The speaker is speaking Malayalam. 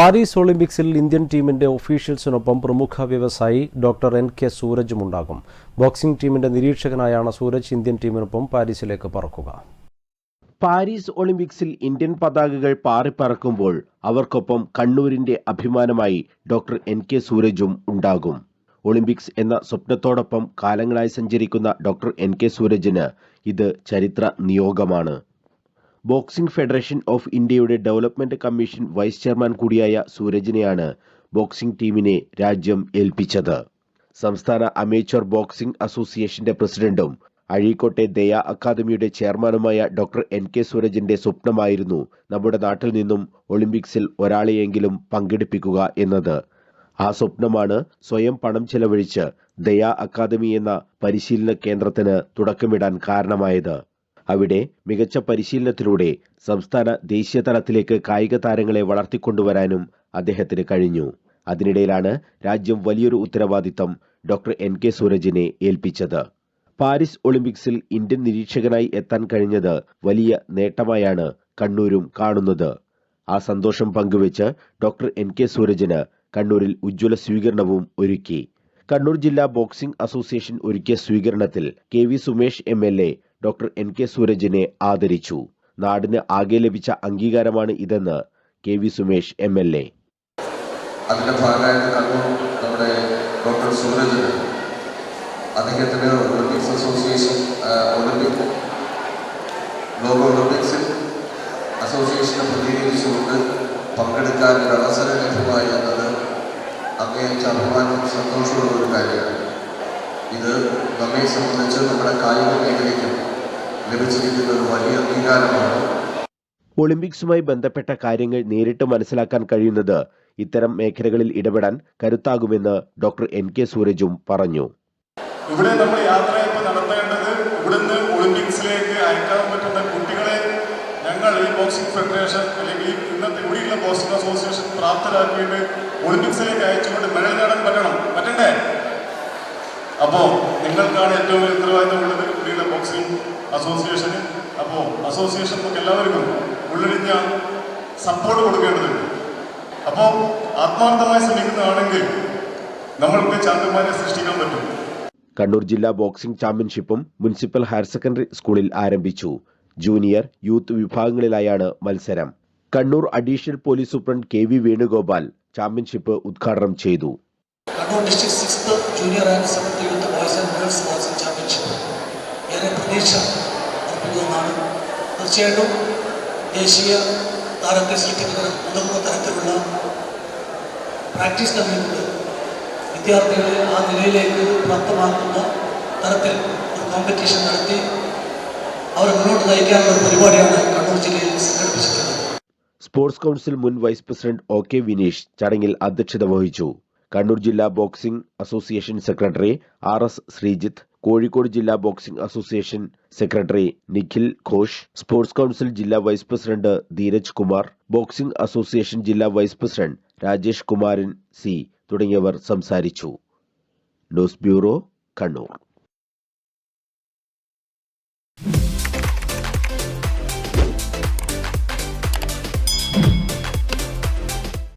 പാരീസ് ഒളിമ്പിക്സിൽ ഇന്ത്യൻ ടീമിന്റെ ഒഫീഷ്യൽസിനൊപ്പം പ്രമുഖ വ്യവസായി ഡോക്ടർ എൻ കെ സൂരജും ഉണ്ടാകും. ബോക്സിംഗ് ടീമിന്റെ നിരീക്ഷകനായാണ് സൂരജ് ഇന്ത്യൻ ടീമിനൊപ്പം പാരീസിലേക്ക് പറക്കുക. പാരീസ് ഒളിമ്പിക്സിൽ ഇന്ത്യൻ പതാകകൾ പാറിപ്പറക്കുമ്പോൾ അവർക്കൊപ്പം കണ്ണൂരിന്റെ അഭിമാനമായി ഡോക്ടർ എൻ കെ സൂരജും ഉണ്ടാകും. ഒളിമ്പിക്സ് എന്ന സ്വപ്നത്തോടൊപ്പം കാലങ്ങളായി സഞ്ചരിക്കുന്ന ഡോക്ടർ എൻ കെ സൂരജിന് ഇത് ചരിത്ര നിയോഗമാണ്. ബോക്സിംഗ് ഫെഡറേഷൻ ഓഫ് ഇന്ത്യയുടെ ഡെവലപ്മെന്റ് കമ്മീഷൻ വൈസ് ചെയർമാൻ കൂടിയായ സൂരജിനെയാണ് ബോക്സിംഗ് ടീമിനെ രാജ്യം ഏൽപ്പിച്ചത്. സംസ്ഥാന അമേച്ചർ ബോക്സിംഗ് അസോസിയേഷന്റെ പ്രസിഡന്റും അഴീക്കോട്ടെ ദയ അക്കാദമിയുടെ ചെയർമാനുമായ ഡോക്ടർ എൻ കെ സൂരജിന്റെ സ്വപ്നമായിരുന്നു നമ്മുടെ നാട്ടിൽ നിന്നും ഒളിമ്പിക്സിൽ ഒരാളെയെങ്കിലും പങ്കെടുപ്പിക്കുക എന്നത്. ആ സ്വപ്നമാണ് സ്വയം പണം ചെലവഴിച്ച് ദയ അക്കാദമി എന്ന പരിശീലന കേന്ദ്രത്തിന് തുടക്കമിടാൻ കാരണമായത്. അവിടെ മികച്ച പരിശീലനത്തിലൂടെ സംസ്ഥാന ദേശീയ തലത്തിലേക്ക് കായിക താരങ്ങളെ വളർത്തിക്കൊണ്ടുവരാനും അദ്ദേഹത്തിന് കഴിഞ്ഞു. അതിനിടയിലാണ് രാജ്യം വലിയൊരു ഉത്തരവാദിത്തം ഡോക്ടർ എൻ കെ സൂരജിനെ ഏൽപ്പിച്ചത്. പാരീസ് ഒളിമ്പിക്സിൽ ഇന്ത്യൻ നിരീക്ഷകനായി എത്താൻ കഴിഞ്ഞത് വലിയ നേട്ടമായാണ് കണ്ണൂരും കാണുന്നത്. ആ സന്തോഷം പങ്കുവെച്ച് ഡോക്ടർ എൻ കെ സൂരജിന് കണ്ണൂരിൽ ഉജ്ജ്വല സ്വീകരണവും ഒരുക്കി. കണ്ണൂർ ജില്ലാ ബോക്സിംഗ് അസോസിയേഷൻ ഒരുക്കിയ സ്വീകരണത്തിൽ K V Sumesh M L A doctor N K സൂരജിനെ ആദരിച്ചു. നാടിന് ആകെ ലഭിച്ച അംഗീകാരമാണ് ഇതെന്ന് K V Sumesh M L A. അതിന്റെ നമ്മുടെ ഡോക്ടർ അസോസിയേഷൻ ഒളിമ്പിക് അവസരം സന്തോഷമുള്ള ഒരു കാര്യമാണ്. ഇത് നമ്മെ സംബന്ധിച്ച് നമ്മുടെ കായിക മേഖലയ്ക്കും ലഭിച്ചിരിക്കുന്ന ഒരു വലിയ അംഗീകാരമാണ്. ഒളിമ്പിക്സുമായി ബന്ധപ്പെട്ട കാര്യങ്ങൾ നേരിട്ട് മനസ്സിലാക്കാൻ കഴിയുന്നത് ഇത്തരം മേഖലകളിൽ ഇടപെടാൻ കരുത്താകുമെന്ന് ഡോക്ടർ എൻ കെ സൂരജും പറഞ്ഞു. ഇവിടെ നമ്മൾ യാത്ര യാത്രയപ്പ് നടത്തേണ്ടത് ഇവിടുന്ന് ഒളിമ്പിക്സിലേക്ക് അയക്കാൻ പറ്റുന്ന കുട്ടികളെ ഞങ്ങൾ ഈ ബോക്സിംഗ് ഫെഡറേഷൻ അല്ലെങ്കിൽ ഇന്നത്തെ ഇവിടെയുള്ള ബോക്സിംഗ് അസോസിയേഷൻ പ്രാപ്തരാക്കിയിട്ട് ഒളിമ്പിക്സിലേക്ക് അയച്ചുകൊണ്ട് മെഡൽ നേടാൻ പറ്റണം. പറ്റണ്ടേ? അപ്പോൾ നിങ്ങൾക്കാണ് ഏറ്റവും വലിയ ഉത്തരവാദിത്തം ഇവിടെയുള്ള ബോക്സിംഗ് അസോസിയേഷന്. അപ്പോൾ അസോസിയേഷൻ നമുക്ക് എല്ലാവർക്കും ഉള്ളൊരിഞ്ഞ സപ്പോർട്ട് കൊടുക്കേണ്ടതുണ്ട്. അപ്പോൾ ആത്മാർത്ഥമായി ശ്രമിക്കുന്നതാണെങ്കിൽ നമ്മൾക്ക് ചാമ്പ്യന്മാരെ സൃഷ്ടിക്കാൻ പറ്റും. കണ്ണൂർ ജില്ലാ ബോക്സിംഗ് ചാമ്പ്യൻഷിപ്പും മുനിസിപ്പൽ ഹയർ സെക്കൻഡറി സ്കൂളിൽ ആരംഭിച്ചു. ജൂനിയർ യൂത്ത് വിഭാഗങ്ങളിലായാണ് മത്സരം. Kannur additional police superintendent K V Venugopal championship ഉദ്ഘാടനം ചെയ്തു. Kannur district six junior and seventh youth boys and girls boxing championship. ഏറെ പ്രതീക്ഷ അർപ്പിക്കുന്നതാണ്. തീർച്ചയായിട്ടും ദേശീയ താരത്തെ സൃഷ്ടിക്കുന്ന ഉതകുന്ന തരത്തിലുള്ള പ്രാക്ടീസ് നൽകിക്കൊണ്ട് വിദ്യാർത്ഥികളെ ആ നിലയിലേക്ക് പ്രാപ്തമാക്കുന്ന തരത്തിൽ ഒരു കോമ്പറ്റീഷൻ നടത്തി അവരെ മുന്നോട്ട് നയിക്കാനുള്ള ഒരു പരിപാടിയാണ് കണ്ണൂർ ജില്ലയിൽ സംഘടിപ്പിച്ചിട്ടുള്ളത്. സ്പോർട്സ് കൗൺസിൽ മുൻ vice president O K Vineesh ചടങ്ങിൽ അധ്യക്ഷത വഹിച്ചു. കണ്ണൂർ ജില്ലാ boxing association secretary R S Sreejith Kozhikode ജില്ലാ boxing association secretary Nikhil Ghosh sports council ജില്ലാ vice president Dheeraj Kumar boxing association ജില്ലാ vice president Rajesh Kumaran C തുടങ്ങിയവർ സംസാരിച്ചു. News bureau Kannur.